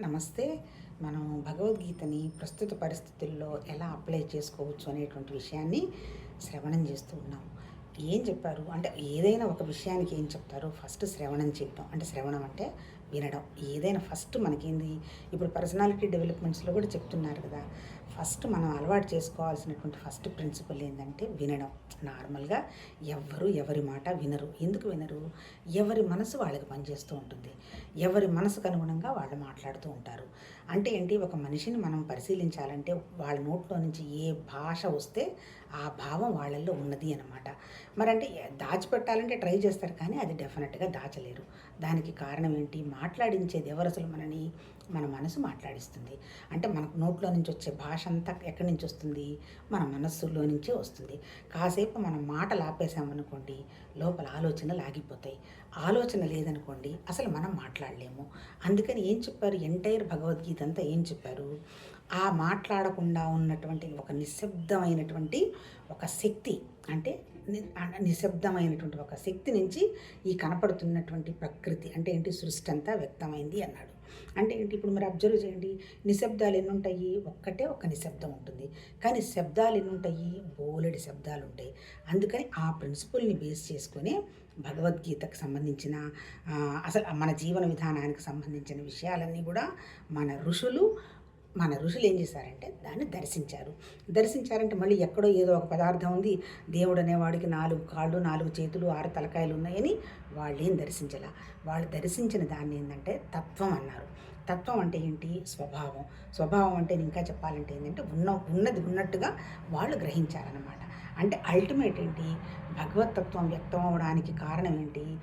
నమస్తే. మనం భగవద్గీతని ప్రస్తుత పరిస్థితుల్లో ఎలా అప్లై చేసుకోవచ్చు అనేటువంటి విషయాన్ని శ్రవణం చేస్తూ ఉన్నాం. ఏం చెప్పారు? అంటే ఏదైనా ఒక విషయానికి ఏం చెప్తారో ఫస్ట్ శ్రవణం చేయటం అంటే శ్రవణం అంటే వినడం. ఏదైనా ఫస్ట్ మనకేంది? ఇప్పుడు పర్సనాలిటీ డెవలప్మెంట్స్లో కూడా చెప్తున్నారు కదా. ఫస్ట్ మనం అలవాటు చేసుకోవాల్సినటువంటి ఫస్ట్ ప్రిన్సిపల్ ఏంటంటే వినడం. నార్మల్గా ఎవ్వరు ఎవరి మాట వినరు. ఎందుకు వినరు? ఎవరి మనసు వాళ్ళకి పనిచేస్తూ ఉంటుంది. ఎవరి మనసుకు అనుగుణంగా వాళ్ళు మాట్లాడుతూ ఉంటారు. అంటే ఏంటి? ఒక మనిషిని మనం పరిశీలించాలంటే వాళ్ళ నోట్లో నుంచి ఏ భాష వస్తే ఆ భావం వాళ్ళల్లో ఉన్నది అనమాట మరంటే దాచిపెట్టాలంటే ట్రై చేస్తారు కానీ అది డెఫినెట్గా దాచలేరు. దానికి కారణం ఏంటి? మాట్లాడించేది ఎవరు అసలు మనని? మన మనసు మాట్లాడిస్తుంది. అంటే మనకు నోట్లో నుంచి వచ్చే భాష అంతా ఎక్కడి నుంచి వస్తుంది? మన మనస్సులో నుంచే వస్తుంది. కాసేపు మనం మాటలు ఆపేసామనుకోండి లోపల ఆలోచనలు ఆగిపోతాయి. ఆలోచన లేదనుకోండి అసలు మనం మాట్లాడలేము. అందుకని ఏం చెప్పారు? ఎంటైర్ భగవద్గీత అంతా ఏం చెప్పారు? ఆ మాట్లాడకుండా ఉన్నటువంటి ఒక నిశ్శబ్దమైనటువంటి ఒక శక్తి అంటే నిశ్శబ్దమైనటువంటి ఒక శక్తి నుంచి ఈ కనపడుతున్నటువంటి ప్రకృతి అంటే ఏంటి? సృష్టి అంతా వ్యక్తమైంది అన్నాడు. అంటే ఏంటి? ఇప్పుడు మీరు అబ్జర్వ్ చేయండి. నిశ్శబ్దాలు ఎన్ని ఉంటాయి ఒక్కటే ఒక నిశ్శబ్దం ఉంటుంది. కానీ శబ్దాలు ఎన్ని ఉంటాయి బోలెడి శబ్దాలు ఉంటాయి. అందుకని ఆ ప్రిన్సిపల్ని బేస్ చేసుకొని భగవద్గీతకు సంబంధించిన అసలు మన జీవన విధానానికి సంబంధించిన విషయాలన్నీ కూడా మన ఋషులు మన ఋషులు ఏం చేశారంటే దాన్ని దర్శించారు. దర్శించారంటే మళ్ళీ ఎక్కడో ఏదో ఒక పదార్థం ఉంది. దేవుడు అనేవాడికి నాలుగు కాళ్ళు నాలుగు చేతులు ఆరు తలకాయలు ఉన్నాయని వాళ్ళు ఏం దర్శించాల. వాళ్ళు దర్శించిన దాన్ని ఏంటంటే తత్వం అన్నారు. తత్వం అంటే ఏంటి? స్వభావం. స్వభావం అంటే ఇంకా చెప్పాలంటే ఏంటంటే ఉన్న ఉన్నది ఉన్నట్టుగా వాళ్ళు గ్రహించారనమాట అంటే అల్టిమేట్ ఏంటి? భగవతత్వం వ్యక్తం అవడానికి కారణం ఏంటి?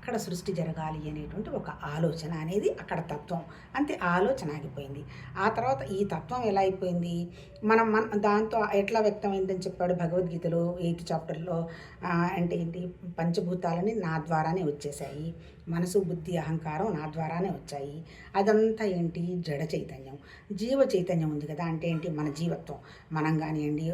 అక్కడ సృష్టి జరగాలి అనేటువంటి ఒక ఆలోచన అనేది అక్కడ తత్వం. అంతే ఆలోచన ఆగిపోయింది. ఆ తర్వాత ఈ తత్వం ఎలా అయిపోయింది? మనం మన దాంతో ఎట్లా వ్యక్తమైందని చెప్పాడు భగవద్గీతలో ఎయిత్ చాప్టర్లో. అంటే ఏంటి? పంచభూతాలని నా ద్వారానే వచ్చేసాయి మనసు బుద్ధి అహంకారం నా ద్వారానే వచ్చాయి. అదంతా ఏంటి? జడ చైతన్యం. జీవ చైతన్యం ఉంది కదా. అంటే ఏంటి? మన జీవత్వం. మనం కానివ్వండి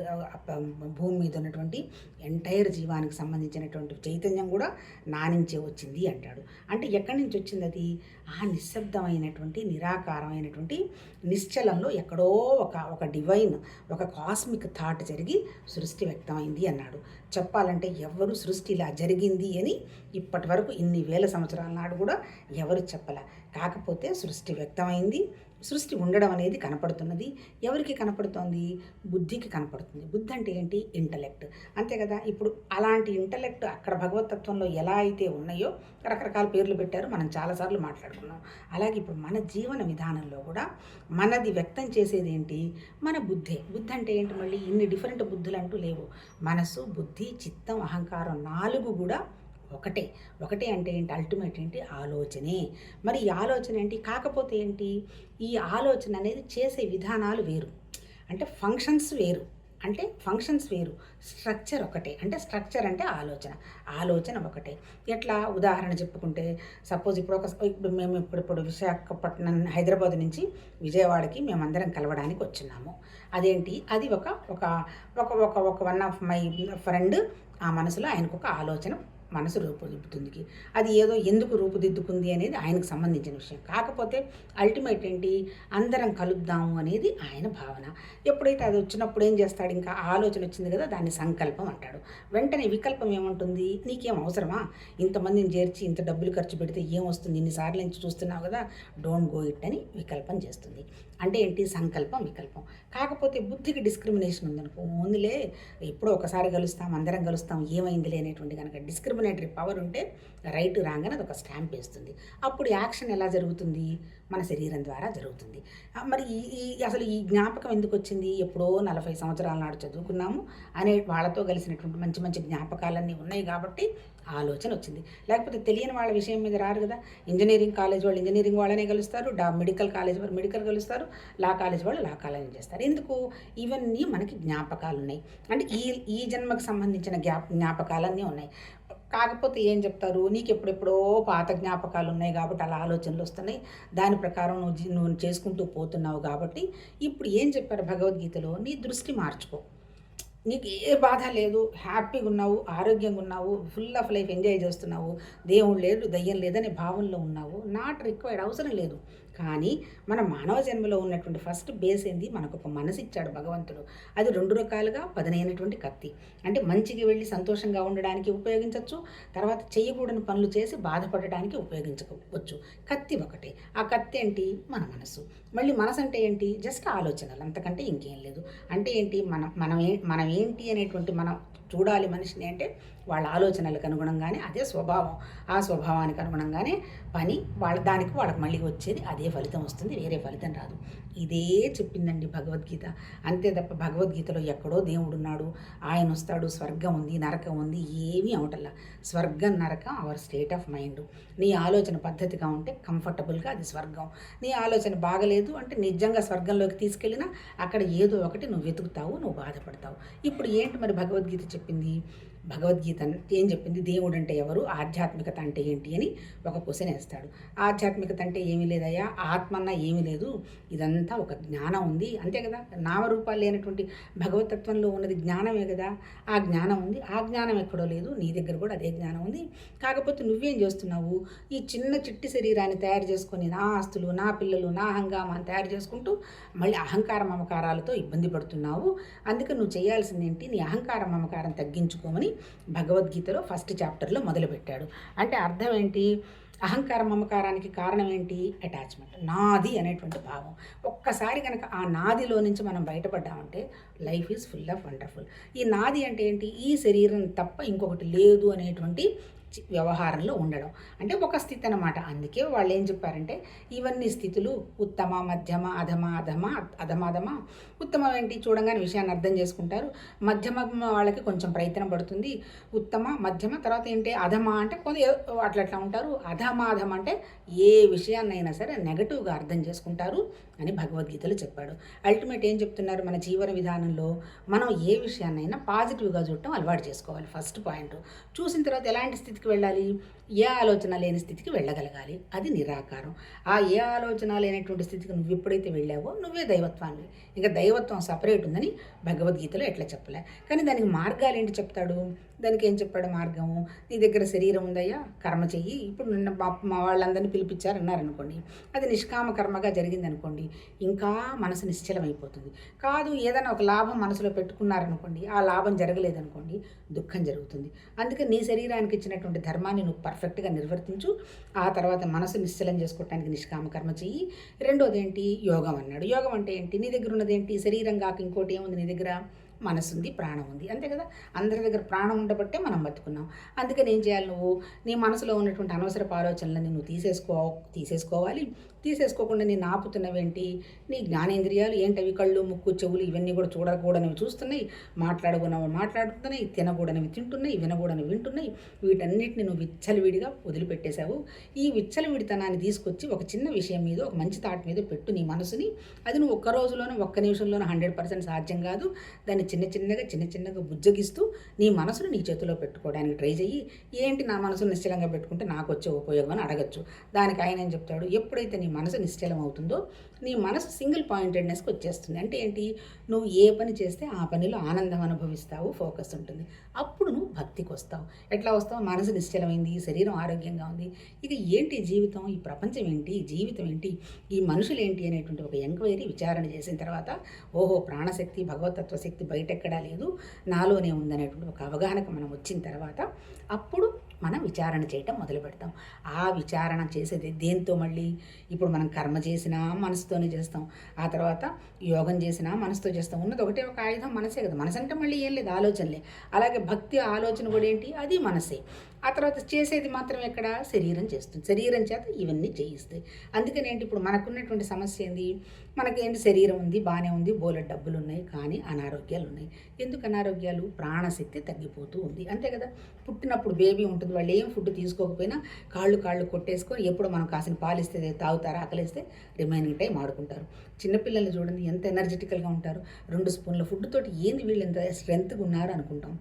భూమి మీద ఉన్నటువంటి ఎంటైర్ జీవానికి సంబంధించినటువంటి చైతన్యం కూడా నా నుంచే వచ్చింది అంటాడు. అంటే ఎక్కడి నుంచి వచ్చింది అది? ఆ నిశ్శబ్దమైనటువంటి నిరాకారమైనటువంటి నిశ్చలంలో ఎక్కడో ఒక ఒక డివైన్ ఒక కాస్మిక్ థాట్ జరిగి సృష్టి వ్యక్తమైంది అన్నాడు. చెప్పాలంటే ఎవరు సృష్టి ఇలా జరిగింది అని ఇప్పటి వరకు ఇన్ని వేల సంవత్సరాల నాడు కూడా ఎవరు చెప్పలే. కాకపోతే సృష్టి వ్యక్తమైంది. సృష్టి ఉండడం అనేది కనపడుతున్నది. ఎవరికి కనపడుతోంది? బుద్ధికి కనపడుతుంది. బుద్ధి అంటే ఏంటి? ఇంటలెక్ట్. అంతే కదా? ఇప్పుడు అలాంటి ఇంటలెక్ట్ అక్కడ భగవతత్వంలో ఎలా అయితే ఉన్నాయో రకరకాల పేర్లు పెట్టారు. మనం చాలాసార్లు మాట్లాడుకున్నాం. అలాగే ఇప్పుడు మన జీవన విధానంలో కూడా మనది వ్యక్తం చేసేది ఏంటి? మన బుద్ధే. బుద్ధి అంటే ఏంటి మళ్ళీ? ఇన్ని డిఫరెంట్ బుద్ధులు అంటూ లేవు. మనసు బుద్ధి చిత్తం అహంకారం నాలుగు కూడా ఒకటే. ఒకటే అంటే ఏంటి? అల్టిమేట్ ఏంటి? ఆలోచనే. మరి ఈ ఆలోచన ఏంటి? కాకపోతే ఏంటి? ఈ ఆలోచన అనేది చేసే విధానాలు వేరు. అంటే ఫంక్షన్స్ వేరు. అంటే ఫంక్షన్స్ వేరు. స్ట్రక్చర్ ఒకటే. అంటే స్ట్రక్చర్ అంటే ఆలోచన. ఆలోచన ఒకటే. ఎట్లా? ఉదాహరణ చెప్పుకుంటే సపోజ్ ఇప్పుడు ఒక ఇప్పుడు మేము ఇప్పుడు ఇప్పుడు విశాఖపట్నం హైదరాబాద్ నుంచి విజయవాడకి మేమందరం కలవడానికి వచ్చున్నాము. అదేంటి? అది ఒక ఒక ఒక ఒక ఒక వన్ ఆఫ్ మై ఫ్రెండ్ ఆ మనసులో ఆయనకు ఒక ఆలోచన మనసు రూపుదిద్దుతుంది అది ఏదో ఎందుకు రూపుదిద్దుకుంది అనేది ఆయనకు సంబంధించిన విషయం. కాకపోతే అల్టిమేట్ ఏంటి? అందరం కలుద్దాము అనేది ఆయన భావన. ఎప్పుడైతే అది వచ్చినప్పుడు ఏం చేస్తాడు? ఇంకా ఆలోచన వచ్చింది కదా దాన్ని సంకల్పం అంటాడు. వెంటనే వికల్పం ఏముంటుంది? నీకేం అవసరమా? ఇంతమందిని చేర్చి ఇంత డబ్బులు ఖర్చు పెడితే ఏం వస్తుంది? ఇన్నిసార్లు నుంచి చూస్తున్నావు కదా డోంట్ గో ఇట్ అని వికల్పం చేస్తుంది. అంటే ఏంటి? సంకల్పం వికల్పం. కాకపోతే బుద్ధికి డిస్క్రిమినేషన్ ఉందనుకో ఓన్లే ఎప్పుడో ఒకసారి కలుస్తాం అందరం కలుస్తాం ఏమైందిలే అనేటువంటి కనుక డిస్క్రిమినేటరీ పవర్ ఉంటే రైట్ రాగానే అది ఒక స్టాంప్ వేస్తుంది. అప్పుడు యాక్షన్ ఎలా జరుగుతుంది? మన శరీరం ద్వారా జరుగుతుంది. మరి ఈ ఈ అసలు ఈ జ్ఞాపకం ఎందుకు వచ్చింది? ఎప్పుడో నలభై సంవత్సరాల నాడు చదువుకున్నాము అనే వాళ్ళతో కలిసినటువంటి మంచి మంచి జ్ఞాపకాలన్నీ ఉన్నాయి కాబట్టి ఆలోచన వచ్చింది. లేకపోతే తెలియని వాళ్ళ విషయం మీద రారు కదా. ఇంజనీరింగ్ కాలేజ్ వాళ్ళు ఇంజనీరింగ్ వాళ్ళనే కలుస్తారు డా మెడికల్ కాలేజ్ వాళ్ళు మెడికల్ కలుస్తారు లా కాలేజ్ వాళ్ళు లా కాలేజ్ చేస్తారు. ఎందుకు? ఇవన్నీ మనకి జ్ఞాపకాలు ఉన్నాయి. అంటే ఈ ఈ జన్మకు సంబంధించిన జ్ఞాప జ్ఞాపకాలన్నీ ఉన్నాయి. కాకపోతే ఏం చెప్తారు? నీకు ఎప్పుడెప్పుడో పాత జ్ఞాపకాలు ఉన్నాయి కాబట్టి అలా ఆలోచనలు వస్తున్నాయి. దాని ప్రకారం నువ్వు నువ్వు చేసుకుంటూ పోతున్నావు కాబట్టి ఇప్పుడు ఏం చెప్పారు భగవద్గీతలో? నీ దృష్టి మార్చుకో. నీకు ఏ బాధ లేదు హ్యాపీగా ఉన్నావు ఆరోగ్యంగా ఉన్నావు ఫుల్ ఆఫ్ లైఫ్ ఎంజాయ్ చేస్తున్నావు దేవుడు లేదు దయ్యం లేదనే భావనలో ఉన్నావు. నాట్ రిక్వైర్డ్ అవసరం లేదు. కానీ మన మానవ జన్మలో ఉన్నటువంటి ఫస్ట్ బేస్ ఏంది? మనకు ఒక మనసు ఇచ్చాడు భగవంతుడు. అది రెండు రకాలుగా పదనైనటువంటి కత్తి. అంటే మంచికి వెళ్ళి సంతోషంగా ఉండడానికి ఉపయోగించవచ్చు తర్వాత చేయకూడని పనులు చేసి బాధపడడానికి ఉపయోగించవచ్చు కత్తి ఒకటే. ఆ కత్తి ఏంటి? మన మనసు. మళ్ళీ మనసు అంటే ఏంటి? జస్ట్ ఆలోచనలు. అంతకంటే ఇంకేం లేదు. అంటే ఏంటి? మనం మనం ఏ మనం ఏంటి అనేటువంటి మనం చూడాలి మనిషిని అంటే వాళ్ళ ఆలోచనలకు అనుగుణంగానే అదే స్వభావం. ఆ స్వభావానికి అనుగుణంగానే పని వాళ్ళ దానికి వాళ్ళకి మళ్ళీ వచ్చేది అదే ఫలితం వస్తుంది వేరే ఫలితం రాదు. ఇదే చెప్పిందండి భగవద్గీత. అంతే తప్ప భగవద్గీతలో ఎక్కడో దేవుడు ఉన్నాడు ఆయన వస్తాడు స్వర్గం ఉంది నరకం ఉంది ఏమీ అవటల్లా. స్వర్గం నరకం అవర్ స్టేట్ ఆఫ్ మైండ్ నీ ఆలోచన పద్ధతిగా ఉంటే కంఫర్టబుల్గా అది స్వర్గం. నీ ఆలోచన బాగలేదు అంటే నిజంగా స్వర్గంలోకి తీసుకెళ్ళినా అక్కడ ఏదో ఒకటి నువ్వు వెతుకుతావు నువ్వు బాధపడతావు. ఇప్పుడు ఏంటి మరి భగవద్గీత చెప్పింది? భగవద్గీత ఏం చెప్పింది? దేవుడు అంటే ఎవరు? ఆధ్యాత్మికత అంటే ఏంటి అని ఒక క్వశ్చన్ వేస్తాడు. ఆధ్యాత్మికత అంటే ఏమీ లేదయ్యా? ఆత్మ అన్న ఏమీ లేదు. ఇదంతా ఒక జ్ఞానం ఉంది. అంతే కదా? నామరూపాలు లేనటువంటి భగవతత్వంలో ఉన్నది జ్ఞానమే కదా? ఆ జ్ఞానం ఉంది. ఆ జ్ఞానం ఎక్కడో లేదు. నీ దగ్గర కూడా అదే జ్ఞానం ఉంది. కాకపోతే నువ్వేం చేస్తున్నావు? ఈ చిన్న చిట్టి శరీరాన్ని తయారు చేసుకొని నా ఆస్తులు నా పిల్లలు నా హంగామాన్ని తయారు చేసుకుంటూ మళ్ళీ అహంకార మమకారాలతో ఇబ్బంది పడుతున్నావు. అందుకని నువ్వు చేయాల్సింది ఏంటి నీ అహంకార మమకారం తగ్గించుకోమని భగవద్గీతలో ఫస్ట్ చాప్టర్లో మొదలుపెట్టాడు. అంటే అర్థం ఏంటి? అహంకార మమకారానికి కారణం ఏంటి? అటాచ్మెంట్. నాది అనేటువంటి భావం. ఒక్కసారి కనుక ఆ నాదిలో నుంచి మనం బయటపడ్డామంటే life is full of wonderful. ఈ నాది అంటే ఏంటి? ఈ శరీరం తప్ప ఇంకొకటి లేదు అనేటువంటి వ్యవహారంలో ఉండడం. అంటే ఒక స్థితి అనమాట అందుకే వాళ్ళు ఏం చెప్పారంటే ఇవన్నీ స్థితులు ఉత్తమ మధ్యమ అధమ అధమ అధమ అధమ ఉత్తమం ఏంటి చూడంగానే విషయాన్ని అర్థం చేసుకుంటారు. మధ్యమ వాళ్ళకి కొంచెం ప్రయత్నం పడుతుంది. ఉత్తమ మధ్యమ తర్వాత ఏంటి అధమ అంటే కొంత అట్లా అట్లా ఉంటారు. అధమాధమ అంటే ఏ విషయాన్నైనా సరే నెగటివ్గా అర్థం చేసుకుంటారు అని భగవద్గీతలో చెప్పాడు. అల్టిమేట్ ఏం చెప్తున్నారు మన జీవన విధానంలో? మనం ఏ విషయాన్నైనా పాజిటివ్గా చూడటం అలవాటు చేసుకోవాలి. First point. చూసిన తర్వాత ఎలాంటి స్థితికి వెళ్ళాలి? ఏ ఆలోచన లేని స్థితికి వెళ్ళగలగాలి. అది నిరాకారం. ఆ ఏ ఆలోచన లేనటువంటి స్థితికి నువ్వు ఎప్పుడైతే వెళ్ళావో నువ్వే దైవత్వాన్ని. ఇంకా దైవత్వం సపరేట్ ఉందని భగవద్గీతలో ఎట్లా చెప్పలే. కానీ దానికి మార్గాలు ఏంటి చెప్తాడు? దానికి ఏం చెప్పాడు మార్గము? నీ దగ్గర శరీరం ఉందయ్యా కర్మ చెయ్యి. ఇప్పుడు నిన్న మా వాళ్ళందరినీ పిలిపించారు అన్నారనుకోండి అది నిష్కామ కర్మగా జరిగింది అనుకోండి ఇంకా మనసు నిశ్చలమైపోతుంది. కాదు ఏదైనా ఒక లాభం మనసులో పెట్టుకున్నారనుకోండి ఆ లాభం జరగలేదనుకోండి దుఃఖం జరుగుతుంది. అందుకే నీ శరీరానికి ఇచ్చినటువంటి ధర్మాన్ని నువ్వు పర్ఫెక్ట్గా నిర్వర్తించు. ఆ తర్వాత మనసు నిశ్చలం చేసుకోవటానికి నిష్కామ కర్మ చెయ్యి. రెండోది ఏంటి యోగం అన్నాడు. యోగం అంటే ఏంటి? నీ దగ్గర ఉన్నది ఏంటి శరీరం కాక ఇంకోటి ఏముంది నీ దగ్గర? మనసు ఉంది ప్రాణం ఉంది అంతే కదా? అందరి దగ్గర ప్రాణం ఉండబట్టే మనం బతుకున్నాం. అందుకని ఏం చేయాలి నువ్వు? నీ మనసులో ఉన్నటువంటి అనవసరపు ఆలోచనలని నువ్వు తీసేసుకో తీసేసుకోవాలి. తీసేసుకోకుండా నేను ఆపుతున్నవేంటి? నీ జ్ఞానేంద్రియాలు ఏంటవి? కళ్ళు ముక్కు చెవులు ఇవన్నీ కూడా చూడకూడనివి చూస్తున్నాయి. మాట్లాడుకున్నవి మాట్లాడుతున్నాయి. తినకూడనివి తింటున్నాయి. వినకూడనివి వింటున్నాయి. వీటన్నిటిని నువ్వు విచ్చలవిడిగా వదిలిపెట్టేశావు. ఈ విచ్చలవిడితనాన్ని తీసుకొచ్చి ఒక చిన్న విషయం మీద ఒక మంచి థాట్ మీద పెట్టు నీ మనసుని. అది నువ్వు ఒక్క రోజులోనూ ఒక్క నిమిషంలోనూ హండ్రెడ్ పర్సెంట్ సాధ్యం కాదు. దాన్ని చిన్న చిన్నగా చిన్న చిన్నగా బుజ్జగిస్తూ నీ మనసును నీ చేతిలో పెట్టుకోవడానికి ట్రై చెయ్యి. ఏంటి నా మనసును నిశ్చలంగా పెట్టుకుంటే నాకు వచ్చే ఉపయోగం అని అడగచ్చు. దానికి ఆయన ఏం చెప్తాడు? ఎప్పుడైతే నీ మనసు నిశ్చలం అవుతుందో నీ మనసు సింగిల్ పాయింటెడ్నెస్కి వచ్చేస్తుంది. అంటే ఏంటి? నువ్వు ఏ పని చేస్తే ఆ పనిలో ఆనందం అనుభవిస్తావు ఫోకస్ ఉంటుంది. అప్పుడు నువ్వు భక్తికి వస్తావు. ఎట్లా వస్తావు? మనసు నిశ్చలమైంది శరీరం ఆరోగ్యంగా ఉంది. ఇక ఏంటి జీవితం? ఈ ప్రపంచం ఏంటి? జీవితం ఏంటి? ఈ మనుషులు ఏంటి అనేటువంటి ఒక ఎంక్వైరీ విచారణ చేసిన తర్వాత ఓహో ప్రాణశక్తి భగవతత్వ శక్తి బయటెక్కడా లేదు నాలోనే ఉందనేటువంటి ఒక అవగాహనకు మనం వచ్చిన తర్వాత అప్పుడు మనం విచారణ చేయటం మొదలు పెడతాం. ఆ విచారణ చేసేది దేంతో మళ్ళీ? ఇప్పుడు మనం కర్మ చేసినా మనసుతోనే చేస్తాం. ఆ తర్వాత యోగం చేసినా మనసుతో చేస్తాం. ఉన్నది ఒకటే ఒక ఆయుధం మనసే కదా. మనసు అంటే మళ్ళీ ఏం లేదు ఆలోచనలే. అలాగే భక్తి ఆలోచన కూడా ఏంటి? అది మనసే. ఆ తర్వాత చేసేది మాత్రం ఎక్కడ? శరీరం చేస్తుంది. శరీరం చేత ఇవన్నీ చేయిస్తాయి. అందుకని ఏంటి? ఇప్పుడు మనకున్నటువంటి సమస్య ఏంది? మనకేంటి శరీరం ఉంది బాగానే ఉంది బోల డబ్బులు ఉన్నాయి కానీ అనారోగ్యాలు ఉన్నాయి. ఎందుకు అనారోగ్యాలు? ప్రాణశక్తి తగ్గిపోతూ ఉంది. అంతే కదా? పుట్టినప్పుడు బేబీ ఉంటుంది వాళ్ళు ఏం ఫుడ్ తీసుకోకపోయినా కాళ్ళు కాళ్ళు కొట్టేసుకొని ఎప్పుడు మనం కాసిన పాలిస్తే తాగుతారు ఆకలిస్తే రిమైనింగ్ టైం ఆడుకుంటారు. చిన్నపిల్లల్ని చూడండి ఎంత ఎనర్జెటికల్గా ఉంటారు. రెండు స్పూన్ల ఫుడ్ తోటి ఏంది వీళ్ళు ఎంత స్ట్రెంత్గా ఉన్నారు అనుకుంటాం.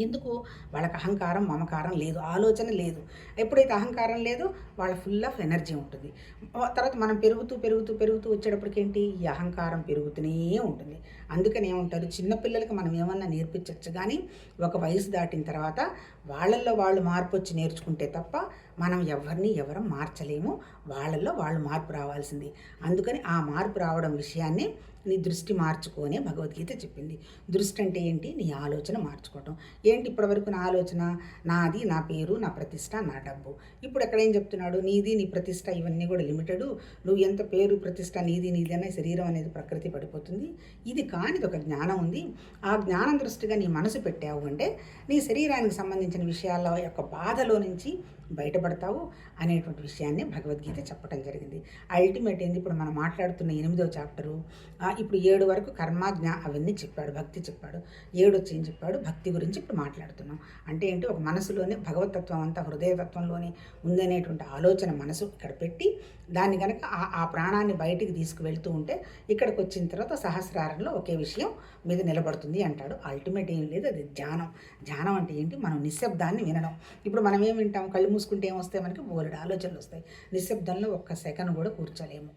ఎందుకు? వాళ్ళకి అహంకారం మమకారం లేదు ఆలోచన లేదు. ఎప్పుడైతే అహంకారం లేదో వాళ్ళ ఫుల్ ఆఫ్ ఎనర్జీ ఉంటుంది. తర్వాత మనం పెరుగుతూ పెరుగుతూ పెరుగుతూ వచ్చేటప్పటికేంటి ఈ అహంకారం పెరుగుతూనే ఉంటుంది. అందుకని ఏమంటారు? చిన్నపిల్లలకి మనం ఏమన్నా నేర్పించవచ్చు కానీ ఒక వయసు దాటిన తర్వాత వాళ్ళల్లో వాళ్ళు మార్పు వచ్చి నేర్చుకుంటే తప్ప మనం ఎవరిని ఎవరం మార్చలేము. వాళ్ళల్లో వాళ్ళు మార్పు రావాల్సింది. అందుకని ఆ మార్పు రావడం విషయాన్ని నీ దృష్టి మార్చుకోనే భగవద్గీత చెప్పింది. దృష్టి అంటే ఏంటి? నీ ఆలోచన మార్చుకోవటం. ఏంటి ఇప్పటివరకు నా ఆలోచన? నాది నా పేరు నా ప్రతిష్ట నా డబ్బు. ఇప్పుడు ఎక్కడ ఏం చెప్తున్నాడు? నీది నీ ప్రతిష్ట ఇవన్నీ కూడా లిమిటెడ్. నువ్వు ఎంత పేరు ప్రతిష్ట నీది నీది అనే శరీరం అనేది ప్రకృతి పడిపోతుంది. ఇది కానిది ఒక జ్ఞానం ఉంది. ఆ జ్ఞానం దృష్టిగా నీ మనసు పెట్టావు అంటే నీ శరీరానికి సంబంధించిన విషయాల యొక్క బాధలో నుంచి బయటపడతావు. అనేటువంటి విషయాన్ని భగవద్గీత చెప్పడం జరిగింది. అల్టిమేట్ ఏంది? ఇప్పుడు మనం మాట్లాడుతున్న ఎనిమిదో చాప్టరు ఇప్పుడు ఏడు వరకు కర్మ జ్ఞా అవన్నీ చెప్పాడు భక్తి చెప్పాడు. ఏడు వచ్చి ఏం చెప్పాడు? భక్తి గురించి ఇప్పుడు మాట్లాడుతున్నాం. అంటే ఏంటి? ఒక మనసులోనే భగవతత్వం అంతా హృదయతత్వంలోనే ఉందనేటువంటి ఆలోచన మనసు ఇక్కడ పెట్టి దాన్ని కనుక ఆ ఆ ప్రాణాన్ని బయటికి తీసుకువెళ్తూ ఉంటే ఇక్కడికి వచ్చిన తర్వాత సహస్రారంలో ఒకే విషయం మీద నిలబడుతుంది అంటాడు. అల్టిమేట్ ఏం లేదు అది ధ్యానం ధ్యానం అంటే ఏంటి? మనం నిశ్శబ్దాన్ని వినడం. ఇప్పుడు మనం ఏం వింటాం? కళ్ళు మూసుకుంటే ఏమొస్తే మనకి? బోలెడు ఆలోచనలు వస్తాయి. నిశ్శబ్దంలో ఒక్క సెకండ్ కూడా కూర్చోలేము.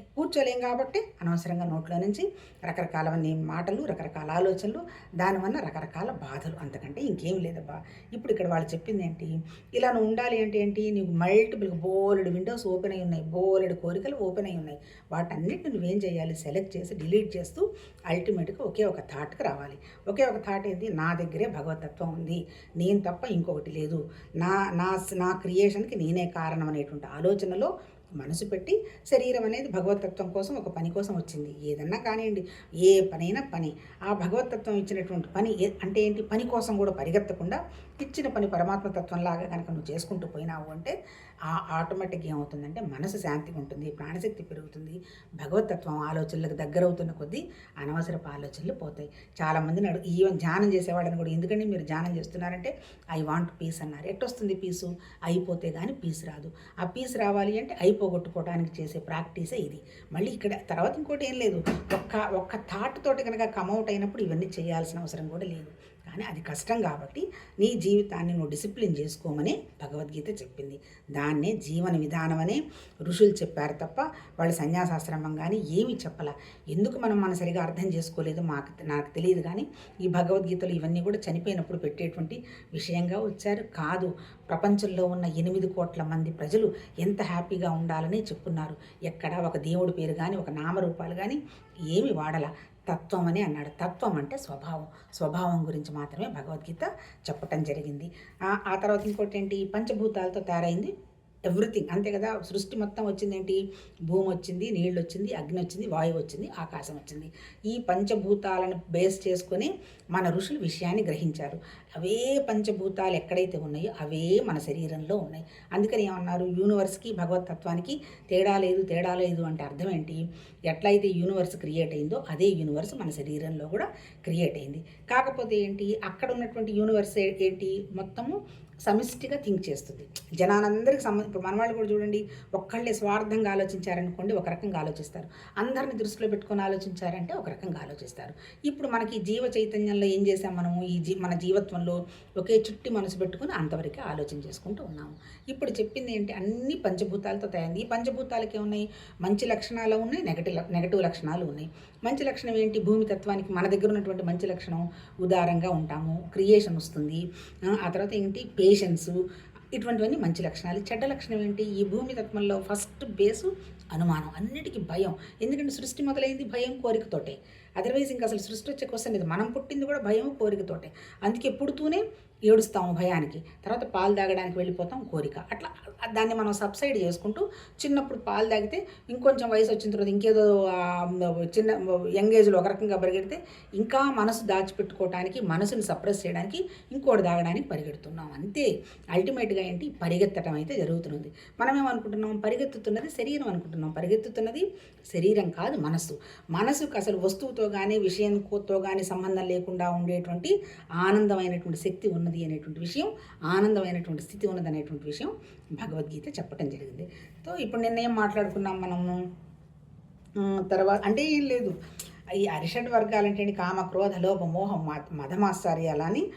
కూర్చోలేము కాబట్టి అనవసరంగా నోట్లో నుంచి రకరకాలవన్నీ మాటలు రకరకాల ఆలోచనలు దానివల్ల రకరకాల బాధలు. అంతకంటే ఇంకేం లేదబ్బా. ఇప్పుడు ఇక్కడ వాళ్ళు చెప్పింది ఏంటి? ఇలా నువ్వు ఉండాలి అంటే ఏంటి? నీకు మల్టిపుల్ బోలెడు విండోస్ ఓపెన్ అయి ఉన్నాయి. బోలెడు కోరికలు ఓపెన్ అయి ఉన్నాయి. వాటన్నిటిని నువ్వేం చేయాలి? సెలెక్ట్ చేసి డిలీట్ చేస్తూ అల్టిమేట్గా ఒకే ఒక థాట్కి రావాలి. ఒకే ఒక థాట్ ఏంటి? నా దగ్గరే భగవతత్వం ఉంది. నేను తప్ప ఇంకొకటి లేదు. నా నా నా క్రియేషన్కి నేనే కారణం కారణం అనేటువంటి ఆలోచనలో మనసు పెట్టి శరీరం అనేది భగవతత్వం కోసం ఒక పని కోసం వచ్చింది. ఏదన్నా కానివ్వండి ఏ పనైనా పని. ఆ భగవతత్వం ఇచ్చినటువంటి పని ఏ- అంటే ఏంటి? పని కోసం కూడా పరిగెత్తకుండా ఇచ్చిన పని పరమాత్మతత్వంలాగా కనుక నువ్వు చేసుకుంటూ పోయినావు అంటే ఆ ఆటోమేటిక్ ఏమవుతుందంటే మనసు శాంతిగా ఉంటుంది ప్రాణశక్తి పెరుగుతుంది భగవతత్వం ఆలోచనలకు దగ్గర అవుతున్న కొద్దీ అనవసరపు ఆలోచనలు పోతాయి. చాలామందిని అడుగు ఈవెన్ ధ్యానం చేసేవాళ్ళని కూడా ఎందుకంటే మీరు ధ్యానం చేస్తున్నారంటే ఐ వాంట్ పీస్ అన్నారు. ఎట్టొస్తుంది పీసు? అయిపోతే కానీ పీస్ రాదు. ఆ పీస్ రావాలి అంటే అయిపోగొట్టుకోవడానికి చేసే ప్రాక్టీసే ఇది. మళ్ళీ ఇక్కడ తర్వాత ఇంకోటి ఏం లేదు. ఒక్క ఒక్క థాట్ తోటి కనుక కమౌట్ అయినప్పుడు ఇవన్నీ చేయాల్సిన అవసరం కూడా లేదు. కానీ అది కష్టం కాబట్టి నీ జీవితాన్ని నువ్వు డిసిప్లిన్ చేసుకోమని భగవద్గీత చెప్పింది. దాన్నే జీవన విధానం అనే ఋషులు చెప్పారు తప్ప వాళ్ళు సన్యాసాశ్రమం కానీ ఏమీ చెప్పాల. ఎందుకు మనం మన సరిగా అర్థం చేసుకోలేదు మాకు నాకు తెలియదు కానీ ఈ భగవద్గీతలు ఇవన్నీ కూడా చనిపోయినప్పుడు పెట్టేటువంటి విషయంగా వచ్చారు. కాదు ప్రపంచంలో ఉన్న ఎనిమిది కోట్ల మంది ప్రజలు ఎంత హ్యాపీగా ఉండాలని చెప్పున్నారు. ఎక్కడ ఒక దేవుడి పేరు కానీ ఒక నామరూపాలు కానీ ఏమి వాడల. తత్వం అని అన్నాడు. తత్వం అంటే స్వభావం. స్వభావం గురించి మాత్రమే భగవద్గీత చెప్పటం జరిగింది. ఆ తర్వాత ఇంకోటి ఏంటి? పంచభూతాలతో తయారైంది. ఎవ్రీథింగ్ అంతే కదా? సృష్టి మొత్తం వచ్చింది ఏంటి భూమి వచ్చింది నీళ్ళు వచ్చింది అగ్ని వచ్చింది వాయువు వచ్చింది ఆకాశం వచ్చింది. ఈ పంచభూతాలను బేస్ చేసుకొని మన ఋషులు విషయాన్ని గ్రహించారు. అవే పంచభూతాలు ఎక్కడైతే ఉన్నాయో అవే మన శరీరంలో ఉన్నాయి. అందుకని ఏమన్నారు? యూనివర్స్కి భగవతత్వానికి తేడా లేదు తేడా లేదు అంటే అర్థం ఏంటి? ఎట్లయితే యూనివర్స్ క్రియేట్ అయిందో అదే యూనివర్స్ మన శరీరంలో కూడా క్రియేట్ అయింది. కాకపోతే ఏంటి? అక్కడ ఉన్నటువంటి యూనివర్స్ ఏంటి? మొత్తము సమిష్టిగా థింక్ చేస్తుంది. జనానందరికి సంబంధం ఇప్పుడు మనవాళ్ళు కూడా చూడండి ఒక్కళ్ళే స్వార్థంగా ఆలోచించారనుకోండి ఒక రకంగా ఆలోచిస్తారు. అందరిని దృష్టిలో పెట్టుకొని ఆలోచించారంటే ఒక రకంగా ఆలోచిస్తారు. ఇప్పుడు మనకి జీవ చైతన్యంలో ఏం చేసాం మనము? ఈ జీ మన జీవత్వంలో ఒకే చుట్టి మనసు పెట్టుకుని అంతవరకే ఆలోచన చేసుకుంటూ ఉన్నాము. ఇప్పుడు చెప్పింది ఏంటి? అన్ని పంచభూతాలతో తయారైంది. ఈ పంచభూతాలకి ఏమున్నాయి? మంచి లక్షణాలు ఉన్నాయి నెగటివ్ నెగటివ్ లక్షణాలు ఉన్నాయి. మంచి లక్షణం ఏంటి? భూమి తత్వానికి మన దగ్గర ఉన్నటువంటి మంచి లక్షణం. ఉదారంగా ఉంటాము. క్రియేషన్ వస్తుంది. ఆ తర్వాత ఏంటి? పేషెన్సు. ఇటువంటివన్నీ మంచి లక్షణాలు. చెడ్డ లక్షణం ఏంటి? ఈ భూమి తత్వంలో ఫస్ట్ బేసు అనుమానం. అన్నిటికీ భయం. ఎందుకంటే సృష్టి మొదలైంది భయం కోరికతోటే అదర్వైజ్ ఇంకా అసలు సృష్టి వచ్చే క్వశ్చన్ ఇది మనం పుట్టింది కూడా భయం కోరికతోటే అందుకే పుడుతూనే ఏడుస్తాము భయానికి తర్వాత పాలు తాగడానికి వెళ్ళిపోతాం కోరిక. అట్లా దాన్ని మనం సబ్సైడ్ చేసుకుంటూ చిన్నప్పుడు పాలు తాగితే ఇంకొంచెం వయసు వచ్చిన తర్వాత ఇంకేదో చిన్న యంగ్ ఏజ్లో ఒక రకంగా పరిగెడితే ఇంకా మనసు దాచిపెట్టుకోవడానికి మనసుని సప్రెస్ చేయడానికి ఇంకోటి తాగడానికి పరిగెడుతున్నాం. అంతే. అల్టిమేట్గా ఏంటి? పరిగెత్తడం అయితే జరుగుతున్నది. మనం ఏమనుకుంటున్నాం పరిగెత్తుతున్నది శరీరం అనుకుంటున్నాం. పరిగెత్తుతున్నది శరీరం కాదు మనసు మనసుకు అసలు వస్తువుతో కానీ విషయంతో కానీ సంబంధం లేకుండా ఉండేటువంటి ఆనందమైనటువంటి శక్తి ఉన్నది అనేటువంటి విషయం ఆనందమైనటువంటి స్థితి ఉన్నది అనేటువంటి విషయం భగవద్గీత చెప్పటం జరిగింది. సో ఇప్పుడు నిన్న ఏం మాట్లాడుకున్నాం మనము? తర్వాత అంటే ఏం లేదు. ఈ అరిషడ్ వర్గాలు అంటే కామ క్రోధ లోభ మోహం మధమాశ్చర్యాలని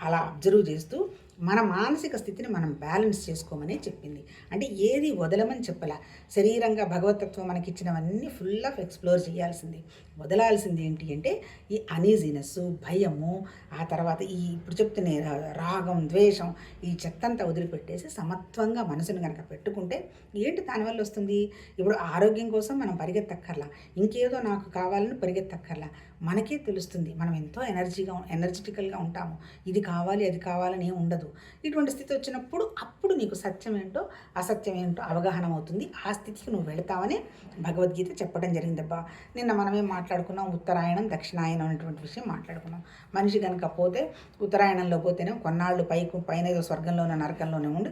అలా అబ్జర్వ్ చేస్తూ మన మానసిక స్థితిని మనం బ్యాలెన్స్ చేసుకోమని చెప్పింది. అంటే ఏది వదలమని చెప్పలా. శరీరంగా భగవతత్వం మనకి ఇచ్చినవన్నీ ఫుల్ ఆఫ్ ఎక్స్ప్లోర్ చేయాల్సింది. వదలాల్సింది ఏంటి అంటే ఈ అనీజినెస్ భయము ఆ తర్వాత ఈ ఇప్పుడు చెప్తున్న రాగం ద్వేషం ఈ చెత్తంతా వదిలిపెట్టేసి సమత్వంగా మనసును కనుక పెట్టుకుంటే ఏంటి దానివల్ల వస్తుంది? ఇప్పుడు ఆరోగ్యం కోసం మనం పరిగెత్తక్కర్లా. ఇంకేదో నాకు కావాలని పరిగెత్తక్కర్లా. మనకే తెలుస్తుంది. మనం ఎంతో ఎనర్జీగా ఎనర్జెటికల్గా ఉంటాము. ఇది కావాలి అది కావాలని ఉండదు. ఇటువంటి స్థితి వచ్చినప్పుడు అప్పుడు నీకు సత్యం ఏంటో అసత్యం ఏంటో అవగాహన అవుతుంది. ఆ స్థితికి నువ్వు వెళతావని భగవద్గీత చెప్పడం జరిగిందబ్బా. నిన్న మనమేం మాట్లాడుకున్నాం ఉత్తరాయణం దక్షిణాయనం అనేటువంటి విషయం మాట్లాడుకున్నాం. మనిషి కనుక పోతే ఉత్తరాయణంలో పోతేనే కొన్నాళ్ళు పైకి పైన ఏదో స్వర్గంలోనే నరకంలోనే ఉండి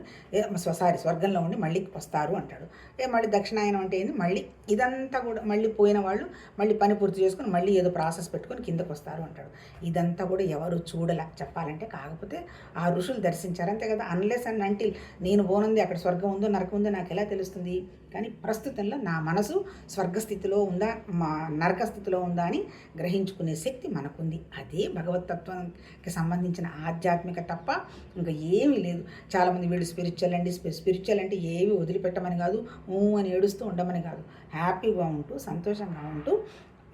సారీ స్వర్గంలో ఉండి మళ్ళీ వస్తారు అంటాడు. ఏ మళ్ళీ దక్షిణాయనం అంటే ఏంది? మళ్ళీ ఇదంతా కూడా మళ్ళీ పోయిన వాళ్ళు మళ్ళీ పని పూర్తి చేసుకుని మళ్ళీ ఏదో ప్రాసెస్ పెట్టుకొని కిందకు వస్తారు అంటాడు. ఇదంతా కూడా ఎవరు చూడల చెప్పాలంటే కాకపోతే ఆ ఋషులు దర్శించారు. అంతే కదా అన్లెస్ అండ్ అంటిల్ నేను పోనుంది అక్కడ స్వర్గం ఉందో నరకం ఉందో నాకు ఎలా తెలుస్తుంది? కానీ ప్రస్తుతంలో నా మనసు స్వర్గస్థితిలో ఉందా మా నరక స్థితిలో ఉందా అని గ్రహించుకునే శక్తి మనకుంది. అదే భగవతత్వానికి సంబంధించిన ఆధ్యాత్మిక తప్ప ఇంకా ఏమీ లేదు. చాలామంది వీళ్ళు స్పిరిచువల్ అండి స్పిరిచువల్ అంటే ఏవి వదిలిపెట్టమని కాదు ఊ అని ఏడుస్తూ ఉండమని కాదు. హ్యాపీగా ఉంటూ సంతోషంగా ఉంటూ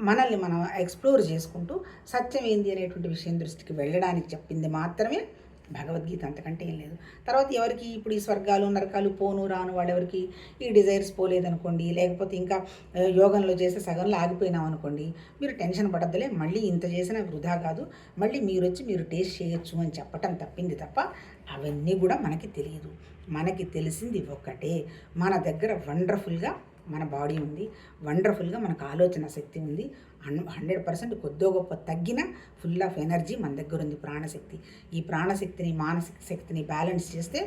మనల్ని మనం ఎక్స్ప్లోర్ చేసుకుంటూ సత్యం ఏంది అనేటువంటి విషయం దృష్టికి వెళ్ళడానికి చెప్పింది మాత్రమే భగవద్గీత అంతకంటే ఏం లేదు. తర్వాత ఎవరికి ఇప్పుడు ఈ స్వర్గాలు నరకాలు పోను రాను వాళ్ళెవరికి ఈ డిజైర్స్ పోలేదనుకోండి లేకపోతే ఇంకా యోగంలో చేసే సగంలో ఆగిపోయినాం అనుకోండి మీరు టెన్షన్ పడద్దులే మళ్ళీ ఇంత చేసినా వృధా కాదు మళ్ళీ మీరు వచ్చి మీరు టేస్ట్ చేయొచ్చు అని చెప్పటం తప్పింది తప్ప అవన్నీ కూడా మనకి తెలియదు. మనకి తెలిసింది ఒక్కటే మన దగ్గర వండర్ఫుల్గా మన బాడీ ఉంది. వండర్ఫుల్గా మనకు ఆలోచన శక్తి ఉంది. హండ్రెడ్ పర్సెంట్ కొద్దో గొప్ప తగ్గిన ఫుల్ ఆఫ్ ఎనర్జీ మన దగ్గర ఉంది ప్రాణశక్తి. ఈ ప్రాణశక్తిని మానసిక శక్తిని బ్యాలెన్స్ చేస్తే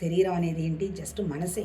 శరీరం అనేది ఏంటి? జస్ట్ మనసే.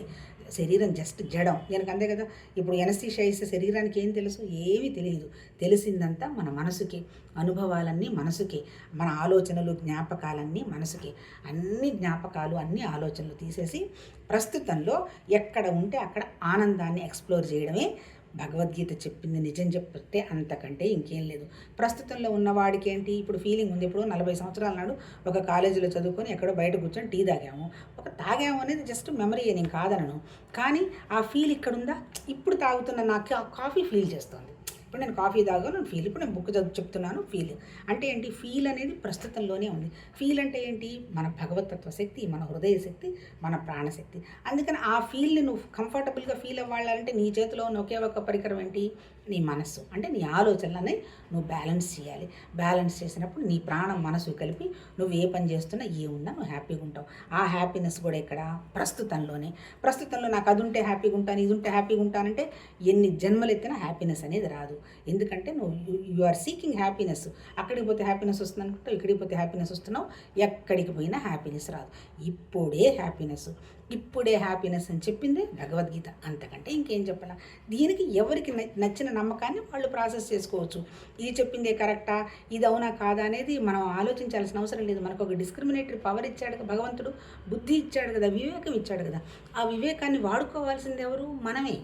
శరీరం జస్ట్ జడం. నేను అంతే కదా? ఇప్పుడు ఎనస్థీషైస్ శరీరానికి ఏం తెలుసు? ఏమీ తెలియదు. తెలిసిందంతా మన మనసుకి. అనుభవాలన్నీ మనసుకి. మన ఆలోచనలు జ్ఞాపకాలన్నీ మనసుకి. అన్ని జ్ఞాపకాలు అన్ని ఆలోచనలు తీసేసి ప్రస్తుతంలో ఎక్కడ ఉంటే అక్కడ ఆనందాన్ని ఎక్స్ప్లోర్ చేయడమే భగవద్గీత చెప్పింది నిజం చెప్తే అంతకంటే ఇంకేం లేదు. ప్రస్తుతంలో ఉన్నవాడికి ఏంటి? ఇప్పుడు ఫీలింగ్ ఉంది. ఇప్పుడు నలభై సంవత్సరాల నాడు ఒక కాలేజీలో చదువుకొని ఎక్కడో బయట కూర్చొని టీ తాగాము. ఒక తాగాము అనేది జస్ట్ మెమరీ నేను కాదనను. కానీ ఆ ఫీల్ ఇక్కడుందా? ఇప్పుడు తాగుతున్న నాకు ఆ కాఫీ ఫీల్ చేస్తుంది. ఇప్పుడు నేను కాఫీ తాగాను ఫీల్ ఇప్పుడు నేను బుక్ చదువు చెప్తున్నాను ఫీల్ అంటే ఏంటి? ఫీల్ అనేది ప్రస్తుతంలోనే ఉంది. ఫీల్ అంటే ఏంటి? మన భగవతత్వ శక్తి మన హృదయ శక్తి మన ప్రాణశక్తి అందుకని ఆ ఫీల్ని నువ్వు కంఫర్టబుల్గా ఫీల్ అవ్వాలంటే నీ చేతిలో ఉన్న ఒకే ఒక పరికరం ఏంటి? నీ మనస్సు. అంటే నీ ఆలోచనలని నువ్వు బ్యాలెన్స్ చేయాలి. బ్యాలెన్స్ చేసినప్పుడు నీ ప్రాణం మనసు కలిపి నువ్వు ఏ పని చేస్తున్నా ఏ ఉన్నా నువ్వు హ్యాపీగా ఉంటావు. ఆ హ్యాపీనెస్ కూడా ఇక్కడ ప్రస్తుతంలోనే. ప్రస్తుతంలో నాకు అది ఉంటే హ్యాపీగా ఉంటాను ఇది ఉంటే హ్యాపీగా ఉంటానంటే ఎన్ని జన్మలు ఎత్తినా హ్యాపీనెస్ అనేది రాదు. ఎందుకంటే నువ్వు యు ఆర్ సీకింగ్ హ్యాపీనెస్ అక్కడికి పోతే హ్యాపీనెస్ వస్తుంది అనుకుంటావు ఇక్కడికి పోతే హ్యాపీనెస్ వస్తున్నావు ఎక్కడికి పోయినా హ్యాపీనెస్ రాదు. ఇప్పుడే హ్యాపీనెస్ ఇప్పుడే హ్యాపీనెస్ అని చెప్పింది భగవద్గీత. అంతకంటే ఇంకేం చెప్పాల? దీనికి ఎవరికి నచ్చిన నమ్మకాన్ని వాళ్ళు ప్రాసెస్ చేసుకోవచ్చు. ఇది చెప్పిందే కరెక్టా ఇది అవునా కాదా అనేది మనం ఆలోచించాల్సిన అవసరం లేదు. మనకు ఒక డిస్క్రిమినేటరీ పవర్ ఇచ్చాడు కదా భగవంతుడు బుద్ధి ఇచ్చాడు కదా వివేకం ఇచ్చాడు కదా. ఆ వివేకాన్ని వాడుకోవాల్సింది ఎవరు? మనమే.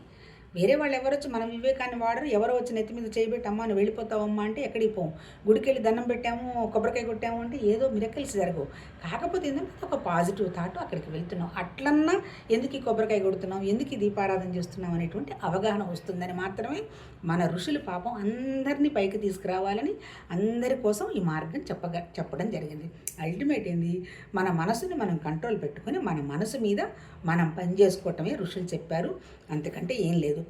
వేరే వాళ్ళు ఎవరు వచ్చి మన వివేకాన్ని వాడరు ఎవరో వచ్చి నెత్తి మీద చేయబెట్టమ్మా అని నువ్వు వెళ్ళిపోతావమ్మా అంటే ఎక్కడికి పోం. గుడికి వెళ్ళి దండం పెట్టాము కొబ్బరికాయ కొట్టాము అంటే ఏదో మిరకల్స్ జరగవు. కాకపోతే ఏంటంటే ఒక పాజిటివ్ థాట్ అక్కడికి వెళ్తున్నాం. అట్లన్నా ఎందుకు ఈ కొబ్బరికాయ కొడుతున్నాం ఎందుకు ఈ దీపారాధన చేస్తున్నాం అనేటువంటి అవగాహన వస్తుందని మాత్రమే మన ఋషులు పాపం అందరినీ పైకి తీసుకురావాలని అందరి కోసం ఈ మార్గం చెప్పగా చెప్పడం జరిగింది. అల్టిమేట్ ఏంది? మన మనసుని మనం కంట్రోల్ పెట్టుకొని మన మనసు మీద మనం పని చేసుకోవటమే ఋషులు చెప్పారు. అంతకంటే ఏం లేదు.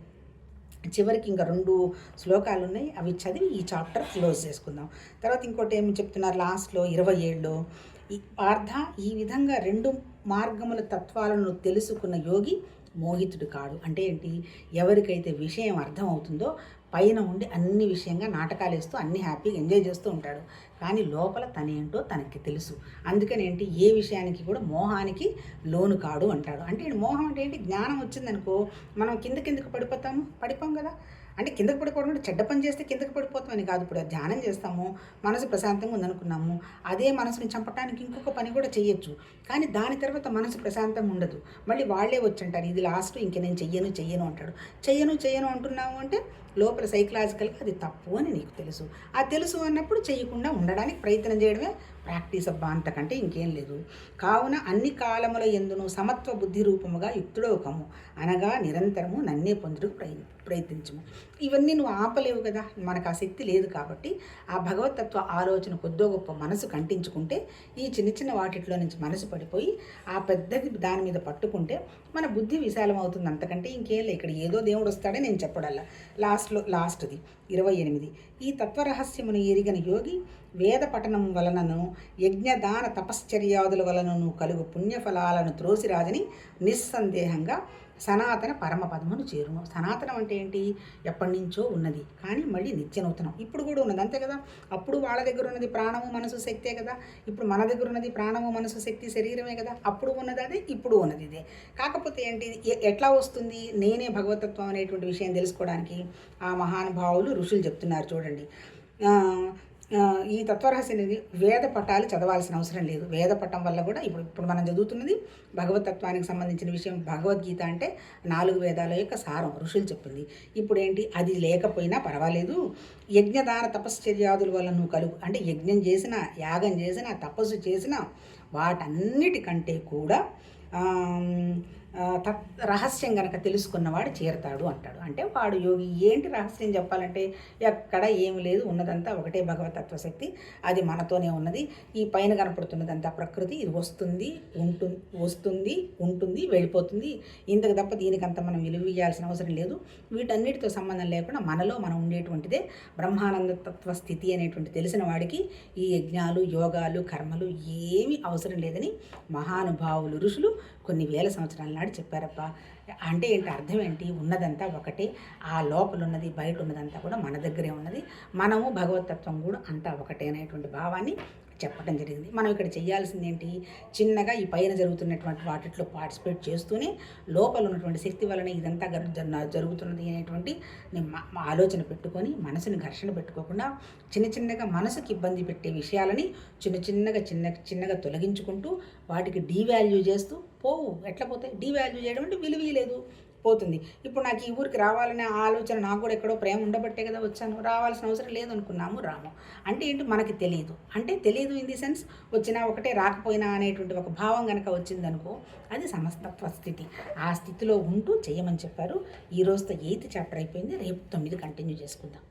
చివరికి ఇంకా రెండు శ్లోకాలు ఉన్నాయి అవి చదివి ఈ చాప్టర్ క్లోజ్ చేసుకుందాం. తర్వాత ఇంకోటి ఏమి చెప్తున్నారు? లాస్ట్లో ఇరవై ఏళ్ళు. ఈ పార్థ ఈ విధంగా రెండు మార్గముల తత్వాలను తెలుసుకున్న యోగి మోహితుడు కాడు. అంటే ఏంటి? ఎవరికైతే విషయం అర్థమవుతుందో పైన ఉండి అన్ని విషయంగా నాటకాలు వేస్తూ అన్ని హ్యాపీగా ఎంజాయ్ చేస్తూ ఉంటాడు. కానీ లోపల తనేంటో తనకి తెలుసు. అందుకని ఏంటి ఏ విషయానికి కూడా మోహానికి లోను కాడు అంటాడు. అంటే మోహం అంటే ఏంటి జ్ఞానం వచ్చిందనుకో మనం కింద కిందకి పడిపోతాము పడిపోం కదా? అంటే కిందకు పడిపోవడం అంటే చెడ్డ పని చేస్తే కిందకు పడిపోతామని కాదు. ఇప్పుడు ధ్యానం చేస్తాము మనసు ప్రశాంతంగా ఉందనుకున్నాము అదే మనసుని చంపడానికి ఇంకొక పని కూడా చేయొచ్చు. కానీ దాని తర్వాత మనసు ప్రశాంతంగా ఉండదు. మళ్ళీ వాళ్ళే వచ్చి అంటారు ఇది లాస్ట్ ఇంక నేను చెయ్యను చెయ్యను అంటాడు. చెయ్యను చెయ్యను అంటున్నాము అంటే లోపల సైకలాజికల్గా అది తప్పు అని నీకు తెలుసు. ఆ తెలుసు అన్నప్పుడు చేయకుండా ఉండడానికి ప్రయత్నం చేయడమే ప్రాక్టీస్ అబ్బా అంతకంటే ఇంకేం లేదు. కావున అన్ని కాలముల ఎందును సమత్వ బుద్ధి రూపముగా యుక్తుడోకము. అనగా నిరంతరము నన్నే పొందుటకు ప్రయ ప్రయత్నించము. ఇవన్నీ నువ్వు ఆపలేవు కదా. మనకు ఆ శక్తి లేదు కాబట్టి ఆ భగవతత్వ ఆలోచన కొద్దో గొప్ప మనసు కంటించుకుంటే ఈ చిన్న చిన్న వాటిలో నుంచి మనసు పడిపోయి ఆ పెద్దది దాని మీద పట్టుకుంటే మన బుద్ధి విశాలం అవుతుంది అంతకంటే ఇంకేం లేదు ఇక్కడ ఏదో దేవుడు వస్తాడే నేను చెప్పడల్లా. లాస్ట్ లాస్ట్లో లాస్ట్ది ఇరవై ఎనిమిది. ఈ తత్వరహస్యమును ఎరిగిన యోగి వేద పఠనం వలనను యజ్ఞదాన తపశ్చర్యాదుల వలనను కలుగు పుణ్యఫలాలను త్రోసిరాదని నిస్సందేహంగా సనాతన పరమపదమును చేరును. సనాతనం అంటే ఏంటి? ఎప్పటి నుంచో ఉన్నది. కానీ మళ్ళీ నిత్యనూతనం ఇప్పుడు కూడా ఉన్నది. అంతే కదా? అప్పుడు వాళ్ళ దగ్గర ఉన్నది ప్రాణము మనసు శక్తే కదా? ఇప్పుడు మన దగ్గర ఉన్నది ప్రాణము మనసు శక్తి శరీరమే కదా? అప్పుడు ఉన్నది అదే ఇప్పుడు ఉన్నది ఇదే. కాకపోతే ఏంటి? ఎ- ఎట్లా వస్తుంది? నేనే భగవతత్వం అనేటువంటి విషయం తెలుసుకోవడానికి ఆ మహానుభావులు ఋషులు చెప్తున్నారు చూడండి. ఈ తత్వరహస్య అనేది వేద పటాలు చదవాల్సిన అవసరం లేదు. వేద పటం వల్ల కూడా ఇప్పుడు ఇప్పుడు మనం చదువుతున్నది భగవతత్వానికి సంబంధించిన విషయం భగవద్గీత అంటే నాలుగు వేదాల యొక్క సారం ఋషులు చెప్పింది. ఇప్పుడు ఏంటి అది లేకపోయినా పర్వాలేదు. యజ్ఞదాన తపశ్చర్యాదుల వల్ల నువ్వు కలుగు అంటే యజ్ఞం చేసిన యాగం చేసిన తపస్సు చేసిన వాటన్నిటికంటే కూడా రహస్యం గనక తెలుసుకున్నవాడు చేరతాడు అంటాడు. అంటే వాడు యోగి ఏంటి రహస్యం చెప్పాలంటే ఎక్కడ ఏమి లేదు ఉన్నదంతా ఒకటే భగవతత్వ శక్తి అది మనతోనే ఉన్నది. ఈ పైన కనపడుతున్నదంతా ప్రకృతి ఇది వస్తుంది ఉంటుంది వస్తుంది ఉంటుంది వెళ్ళిపోతుంది. ఇంతకు తప్ప దీనికంత మనం విలువ ఇవ్వాల్సిన అవసరం లేదు. వీటన్నిటితో సంబంధం లేకుండా మనలో మనం ఉండేటువంటిదే బ్రహ్మానంద తత్వ స్థితి అనేటువంటి తెలిసిన వాడికి ఈ యజ్ఞాలు యోగాలు కర్మలు ఏమీ అవసరం లేదని మహానుభావులు ఋషులు కొన్ని వేల సంవత్సరాల నాడు చెప్పారప్ప అంటే ఏంటి అర్థం ఏంటి? ఉన్నదంతా ఒకటే. ఆ లోపల ఉన్నది బయట ఉన్నదంతా కూడా మన దగ్గరే ఉన్నది. మనము భగవతత్వం కూడా అంతా ఒకటే అనేటువంటి భావాన్ని చెప్పడం జరిగింది. మనం ఇక్కడ చేయాల్సింది ఏంటి చిన్నగా ఈ పైన జరుగుతున్నటువంటి వాటిలో పార్టిసిపేట్ చేస్తూనే లోపల ఉన్నటువంటి శక్తి వలన ఇదంతా జరుగుతున్నది అనేటువంటి మా ఆలోచన పెట్టుకొని మనసుని ఘర్షణ పెట్టుకోకుండా చిన్న చిన్నగా మనసుకి ఇబ్బంది పెట్టే విషయాలని చిన్న చిన్నగా చిన్న చిన్నగా తొలగించుకుంటూ వాటికి డీవాల్యూ చేస్తూ పోవు ఎట్లా పోతే డీవాల్యూ చేయడం అంటే విలువ లేదు. పోతుంది ఇప్పుడు నాకు ఈ ఊరికి రావాలనే ఆలోచన నాకు కూడా ఎక్కడో ప్రేమ ఉండబట్టే కదా వచ్చాను. రావాల్సిన అవసరం లేదు అనుకున్నాము రాము. అంటే ఏంటి? మనకి తెలియదు అంటే తెలియదు ఇన్ ది సెన్స్ వచ్చినా ఒకటే రాకపోయినా అనేటువంటి ఒక భావం కనుక వచ్చిందనుకో అది సమస్తత్వ స్థితి. ఆ స్థితిలో ఉంటూ చేయమని చెప్పారు. ఈ రోజుతో ఎయిత్ చాప్టర్ అయిపోయింది. రేపు తొమ్మిది కంటిన్యూ చేసుకుందాం.